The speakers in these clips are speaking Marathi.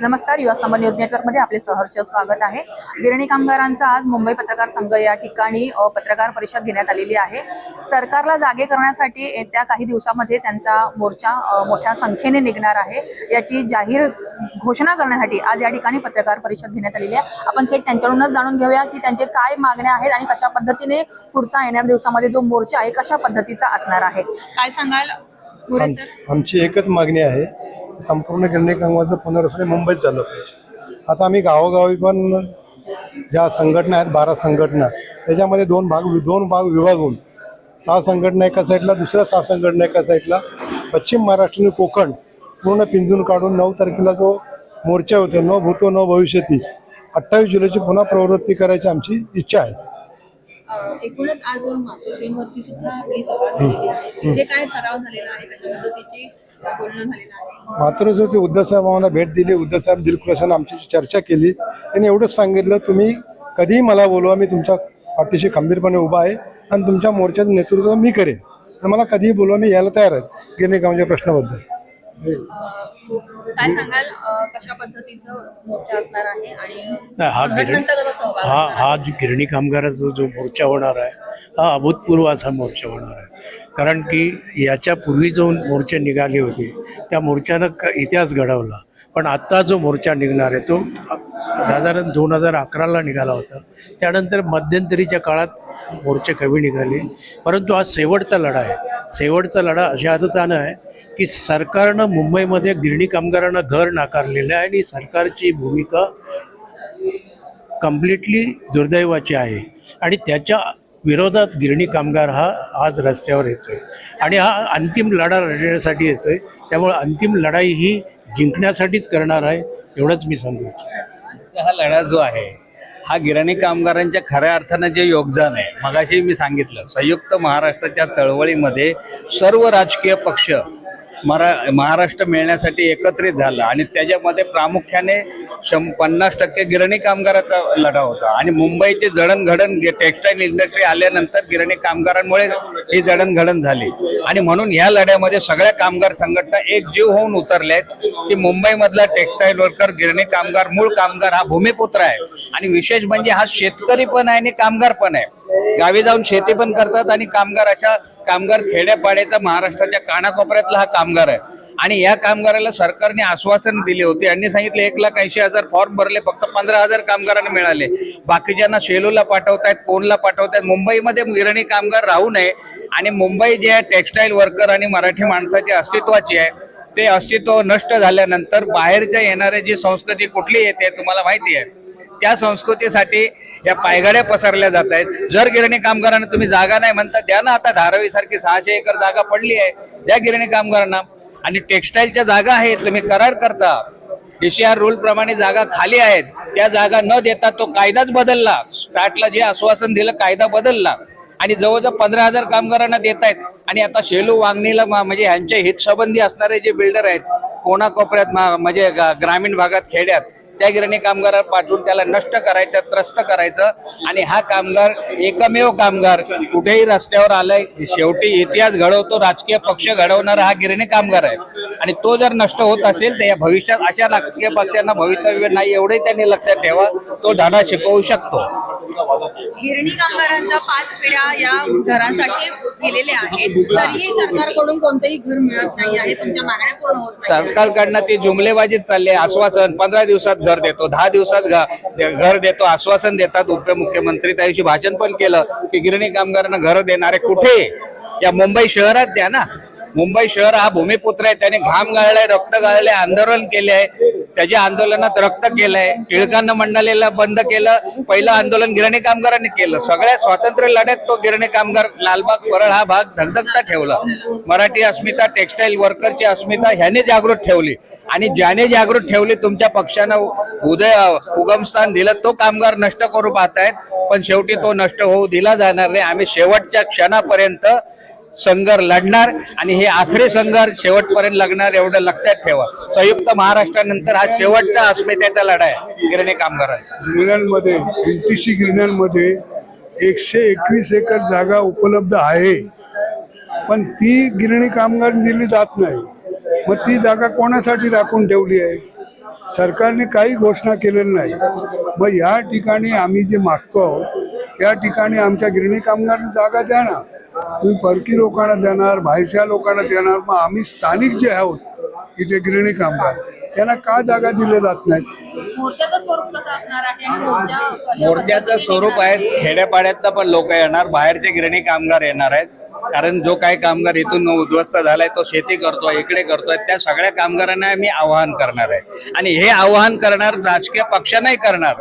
नमस्कार युवा स्तंभ न्यूज नेटवर्कमध्ये आपले सहर्ष स्वागत आहे. गिरणी कामगारांचा आज मुंबई पत्रकार संघ या ठिकाणी पत्रकार परिषद घेण्यात आलेली आहे. सरकारला जागे करण्यासाठी येत्या काही दिवसामध्ये त्यांचा मोर्चा मोठ्या संख्येने निघणार आहे. याची जाहीर घोषणा करण्यासाठी आज या ठिकाणी पत्रकार परिषद घेण्यात आलेली आहे. आपण थेट त्यांच्याकडूनच जाणून घेऊया की त्यांचे काय मागण्या आहेत आणि कशा पद्धतीने पुढचा येणाऱ्या दिवसामध्ये जो मोर्चा आहे कशा पद्धतीचा असणार आहे. काय सांगाल? आमची एकच मागणी आहे संपूर्ण गिरणी कामगारचं पुनर्वसन मुंबईत झालं पाहिजे आता आम्ही गावोगावी पण ज्या संघटना आहेत बारा संघटना त्याच्यामध्ये दोन भाग दोन भाग विभागून सहा संघटना एका साईडला दुसऱ्या सहा संघटना एका साईडला पश्चिम महाराष्ट्र आणि कोकण पूर्ण पिंजून काढून नऊ तारखेला जो मोर्चा होतो न भूतो न भविष्यती अठ्ठावीस जुलैची पुन्हा प्रवृत्ती करायची आमची इच्छा आहे. एकूणच आज मातोश्रीवरती सुद्धा आपली सभा झालेली आहे तिथे काय ठराव झालेला आहे? कशा पद्धतीची अ, बोलणं झालेलं आहे? मात्र जो ते उद्धवसाहेबांना आम्हाला भेट दिली उद्धवसाहेब साहेब आमची चर्चा केली. त्यांनी एवढंच सांगितलं तुम्ही कधीही मला बोलवा मी तुमच्या पाठीशी खंबीरपणे उभा आहे आणि तुमच्या मोर्चाचं नेतृत्व मी करेन. आणि मला कधीही बोलवा मी यायला तयार आहे. गिरणी कामाच्या प्रश्नाबद्दल. काय सांगाल अ, कशा पद्धतीचं मोर्चा असणार आहे आणि हा गिरणी संघटनांचा कसा सहभाग हा असणार हा आहे? जी गिरणी कामगाराचा जो मोर्चा होणार आहे हा अभूतपूर्व असा मोर्चा होणार आहे. कारण की याच्या पूर्वी जो मोर्चे निघाले होते त्या मोर्चानं क इतिहास घडवला. पण आत्ता जो मोर्चा निघणार आहे तो साधारण दोन हजार अकराला निघाला होता. त्यानंतर मध्यंतरीच्या काळात मोर्चे कमी निघाले. परंतु हा शेवटचा लढा आहे. शेवटचा लढा अशा अर्थानं आहे. की सरकारनं मुंबईमध्ये गिरणी कामगारांना घर नाकारलेलं आहे आणि सरकारची भूमिका कम्प्लिटली दुर्दैवाची आहे. आणि त्याच्या विरोधात गिरणी कामगार हा आज रस्त्यावर येतो आहे आणि हा अंतिम लढा लढण्यासाठी आहे त्यामुळे अंतिम लढाई ही जिंकण्यासाठीच करणार आहे एवढंच मी सांगू इच्छितो. हा लढा जो आहे हा गिरणी कामगारांच्या खऱ्या अर्थानं जे योगदान आहे मगाशी मी सांगितलं संयुक्त महाराष्ट्राच्या चळवळीमध्ये सर्व राजकीय पक्ष मरा महाराष्ट्र मिळण्यासाठी एकत्रित झाला आणि त्याच्यामध्ये प्रामुख्याने शं पन्नास टक्के गिरणी कामगाराचा लढा होता. आणि मुंबईचे जडणघडण टेक्स्टाईल इंडस्ट्री आल्यानंतर गिरणी कामगारांमुळे ही जडणघडण झाली. आणि म्हणून ह्या लढ्यामध्ये सगळ्या कामगार संघटना एकजीव होऊन उतरल्या आहेत की मुंबईमधला टेक्स्टाईल वर्कर गिरणी कामगार मूळ कामगार हा भूमिपुत्र आहे. आणि विशेष म्हणजे हा शेतकरी पण आहे आणि कामगार पण आहे. गावी जाऊन शेती पण करतात आणि कामगार अशा कामगार खेड्यापाड्याचा महाराष्ट्राच्या कानाकोपऱ्यातला हा कामगार आहे. आणि या कामगाराला सरकारने आश्वासन दिले होते. यांनी सांगितले एक लाख ऐंशी हजार फॉर्म भरले फक्त पंधरा हजार कामगारांना मिळाले. बाकीच्यांना शेलूला पाठवतायत कोणला पाठवतायत. मुंबईमध्ये गिरणी कामगार राहू नये. आणि मुंबई जे आहे टेक्स्टाईल वर्कर आणि मराठी माणसाची अस्तित्वाची आहे. ते अस्तित्व नष्ट झाल्यानंतर बाहेरच्या येणाऱ्या जी संस्कृती कुठली येते तुम्हाला माहिती आहे. त्या संस्कृतीसाठी या पायगाड्या पसरल्या जात आहेत. जर गिरणी कामगारांना तुम्ही जागा नाही म्हणता द्या ना आता धारावी सारखी सहाशे एकर जागा पडली आहे. द्या गिरणी कामगारांना. आणि टेक्स्टाईलच्या जागा आहेत तुम्ही करार करता. डीसीआर रूल प्रमाणे जागा खाली आहेत. त्या जागा न देता तो कायदाच बदलला. स्टार्टला जे आश्वासन दिलं कायदा बदलला. आणि जवळजवळ पंधरा हजार कामगारांना देत आहेत आणि आता शेलू वांगणीला म्हणजे ह्यांच्या हितसंबंधी असणारे जे बिल्डर आहेत कोणाकोपऱ्यात कोपऱ्यात म्हणजे ग्रामीण भागात खेड्यात त्या गिरणी कामगार पाठवून त्याला नष्ट करायचं त्रस्त करायचं आणि हा कामगार एकमेव कामगार कुठेही रस्त्यावर आलाय शेवटी इतिहास घडवतो राजकीय पक्ष घडवणारा हा गिरणी कामगार आहे. आणि तो जर नष्ट होत असेल तर या भविष्यात अशा राजकीय पक्षांना भवितव्य नाही एवढे त्यांनी लक्षात ठेवा तो धडा शिकवू शकतो. गिरणी कामगारांच्या पाच पिढ्या या घरासाठी गेलेल्या आहेत. तरीही सरकारकडून कोणतेही घर मिळत नाही आहे. तुमच्या मागण्या पूर्ण होत. सरकारकडनं ती जुमलेबाजीच चालली आहे. आश्वासन पंधरा दिवसात घर देतो. दहा दिवसात घर देतो आश्वासन देतात उपमुख्यमंत्री. त्या दिवशी भाषण पण केलं की गिरणी कामगारांना घर देणारे कुठे? या मुंबई शहरात द्या ना. मुंबई शहर हा भूमिपुत्र आहे. त्याने घाम गाळलाय रक्त गाळले आंदोलन केले आहे त्याच्या आंदोलनात रक्त केलंय. टिळकांना मंडलेलं बंद केलं. पहिलं आंदोलन गिरणी कामगारांनी केलं. सगळ्या स्वातंत्र्य लढ्यात तो गिरणी कामगार लालबाग परळ हा भाग धगधगता ठेवला. मराठी अस्मिता टेक्स्टाईल वर्करची अस्मिता ह्याने जागृत ठेवली. आणि ज्याने जागृत ठेवली तुमच्या पक्षानं उदय उगमस्थान दिलं. तो कामगार नष्ट करू पाहतायत पण शेवटी तो नष्ट होऊ दिला जाणार नाही. आम्ही शेवटच्या क्षणापर्यंत संघर्ष लढणार आणि हे आखरी संघर्ष शेवटपर्यंत लढणार एवढं लक्षात ठेवा. संयुक्त महाराष्ट्रानंतर हा शेवटचा अस्मितेचा लढा आहे. गिरणी कामगारांचा गिरण्यांमध्ये एन टी सी गिरण्यांमध्ये एकशे एकवीस एकर जागा उपलब्ध आहे. पण ती गिरणी कामगार दिली जात नाही. मग ती जागा कोणासाठी राखून ठेवली आहे? सरकारने काही घोषणा केलेली नाही. मग या ठिकाणी आम्ही जे मागतो आहोत त्या ठिकाणी आमच्या गिरणी कामगार जागा द्या ना. तुम्ही परकी लोकांना देणार बाहेरच्या लोकांना देणार मग आम्ही स्थानिक जे आहोत इथे गिरणी कामगार त्यांना का जागा दिल्या जात नाहीत? मोर्चाचं स्वरूप कसं असणार आहे? आणि मोर्चा कशा मोर्चाचं पद्धतीने स्वरूप आहे खेड्यापाड्यातनं पण लोक येणार बाहेरचे गिरणी कामगार येणार आहेत. कारण जो काही कामगार इथून उद्ध्वस्त झालाय तो शेती करतोय इकडे करतोय त्या सगळ्या कामगारांना मी आवाहन करणार आहे. आणि हे आवाहन करणार राजकीय पक्ष नाही करणार.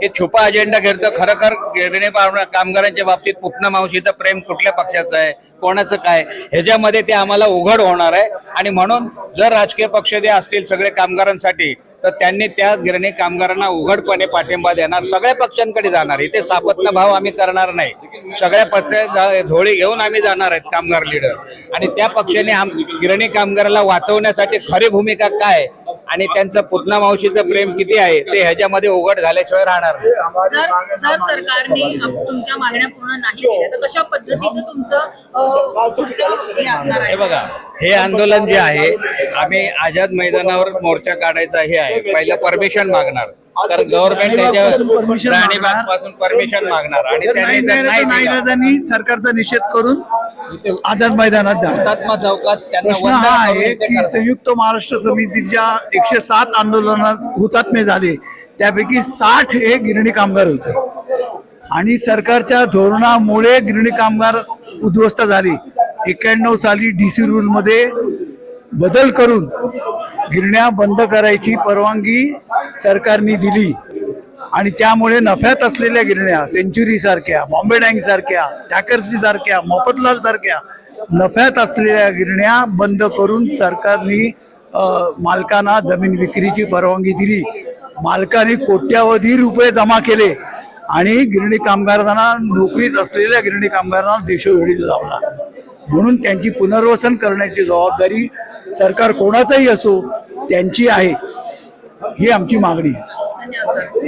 की छुपा अजेंडा घेतो खरं खर गिरणी कामगारांच्या बाबतीत पुतना मावशीचं प्रेम कुठल्या पक्षाचं आहे? कोणाचं काय? ह्याच्यामध्ये ते आम्हाला उघड होणार आहे. आणि म्हणून जर राजकीय पक्ष जे असतील सगळे कामगारांसाठी तर त्यांनी त्या गिरणी कामगारांना उघडपणे पाठिंबा देणार. सगळ्या पक्षांकडे जाणार. इथे सापत्न भाव आम्ही करणार नाही. सगळ्या पक्ष झोळी घेऊन आम्ही जाणार आहेत कामगार लीडर आणि त्या पक्षाने आम गिरणी कामगाराला वाचवण्यासाठी खरी भूमिका काय? आणि त्यांचं पुतना मावशीचं प्रेम किती आहे ते ह्याच्यामध्ये उघड झाल्याशिवाय राहणार नाही. जर जर सरकारने आप- तुमच्या मागण्या पूर्ण नाही केल्या तर कशा पद्धतीचं तुमचं अ, पुढचं हे असणार हे बघा हे आंदोलन जे आहे आम्ही आझाद मैदानावर मोर्चा काढायचा हे आहे. पहिलं परमिशन मागणार. तर गव्हर्नमेंट राणीबागपासून परमिशन मागणार. आणि त्यांनी जर नाही दिलं, नाईलाजांनी सरकारचा निषेध करून आझाद मैदानात हुतात्मा चौकात त्यांना प्रश्न वंदन हा करून आहे की करणार. संयुक्त महाराष्ट्र समितीच्या एकशे सात आंदोलनात हुतात्मे झाले. त्यापैकी साठ हे गिरणी कामगार होते. आणि सरकारच्या धोरणामुळे गिरणी कामगार उद्ध्वस्त झाले. एक्क्याण्णव साली डी सी रूलमध्ये बदल करून गिरण्या बंद करायची परवानगी सरकारने दिली. आणि त्यामुळे नफ्यात असलेल्या गिरण्या सेंचुरी सारख्या बॉम्बे डँक सारख्या टॅकर्सी सारख्या मोफतलाल सारख्या नफ्यात असलेल्या गिरण्या बंद करून सरकारने मालकांना जमीन विक्रीची परवानगी दिली. मालकाने कोट्यावधी रुपये जमा केले आणि गिरणी कामगारांना नोकरीत असलेल्या गिरणी कामगारांना देशोवेळी लावला. म्हणून त्यांची पुनर्वसन करण्याची जबाबदारी सरकार कोणाचाही असो त्यांची आहे. ही आमची मागणी आहे. धन्यवाद सर.